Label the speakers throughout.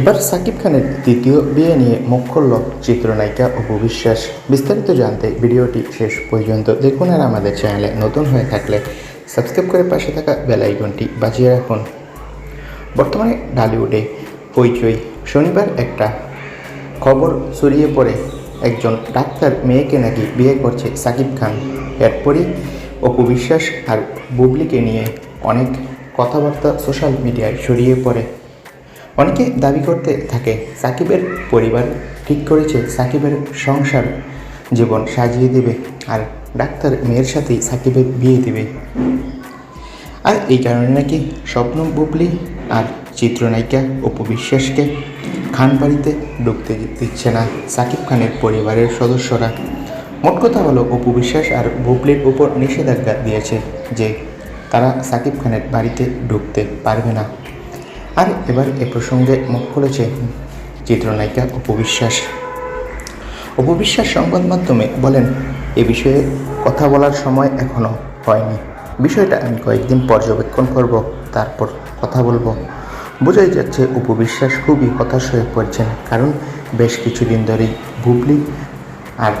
Speaker 1: এবার সাকিব খানের দ্বিতীয় বিয়ে নিয়ে মুখ খুলল চিত্রনায়িকা অপু বিশ্বাস। বিস্তারিত জানতে ভিডিওটি শেষ পর্যন্ত দেখুন আর আমাদের চ্যানেলে নতুন হয়ে থাকলে সাবস্ক্রাইব করে পাশে থাকা বেল আইকনটি বাজিয়ে রাখুন। বর্তমানে ডালিউডে হইচই। শনিবার একটা খবর ছড়িয়ে পড়ে, একজন ডাক্তার মেয়েকে নাকি বিয়ে করছে সাকিব খান। এরপরই অপু বিশ্বাস আর বুবলিকে নিয়ে অনেক কথাবার্তা সোশ্যাল মিডিয়ায় ছড়িয়ে পড়ে। অনেকে দাবি করতে থাকে, সাকিবের পরিবার ঠিক করেছে, সাকিবের সংসার জীবন সাজিয়ে দেবে আর ডাক্তার মেয়ের সাথেই সাকিবের বিয়ে দেবে। আর এই কারণে নাকি স্বপ্ন বুবলি আর চিত্রনায়িকা অপু বিশ্বাসকে খান বাড়িতে ঢুকতে দিচ্ছে না সাকিব খানের পরিবারের সদস্যরা। মোট কথা হলো, অপু বিশ্বাস আর বুবলির উপর নিষেধাজ্ঞা দিয়েছে যে তারা সাকিব খানের বাড়িতে ঢুকতে পারবে না। আর এবার এ প্রসঙ্গে মুখ খুলেছে চিত্রনায়িকা অপু বিশ্বাস। সংবাদ মাধ্যমে বলেন, এ বিষয়ে কথা বলার সময় এখনও হয়নি। বিষয়টা আমি কয়েকদিন পর্যবেক্ষণ করব, তারপর কথা বলব। বোঝাই যাচ্ছে অপু বিশ্বাস খুবই হতাশ হয়ে পড়ছেন, কারণ বেশ কিছুদিন ধরেই বুবলি আর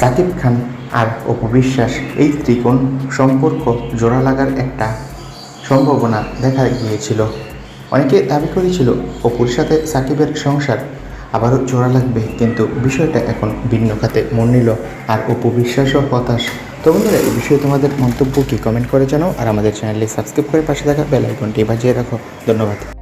Speaker 1: সাকিব খান আর অপবিশ্বাস এই ত্রিকোণ সম্পর্ক জোড়া লাগার একটা সম্ভাবনা দেখা গিয়েছিল। অনেকে দাবি করেছিল, অপুর সাথে সাকিবের সংসার আবারও জোড়া লাগবে, কিন্তু বিষয়টা এখন ভিন্ন খাতে মন নিল। আর অপু ও হতাশ। তো বন্ধুরা, এই বিষয়ে তোমাদের মন্তব্য কি? কমেন্ট করে জানাও, আর আমাদের চ্যানেলটি সাবস্ক্রাইব করে পাশে থাকা বেল আইকনটি বাজিয়ে রাখো। ধন্যবাদ।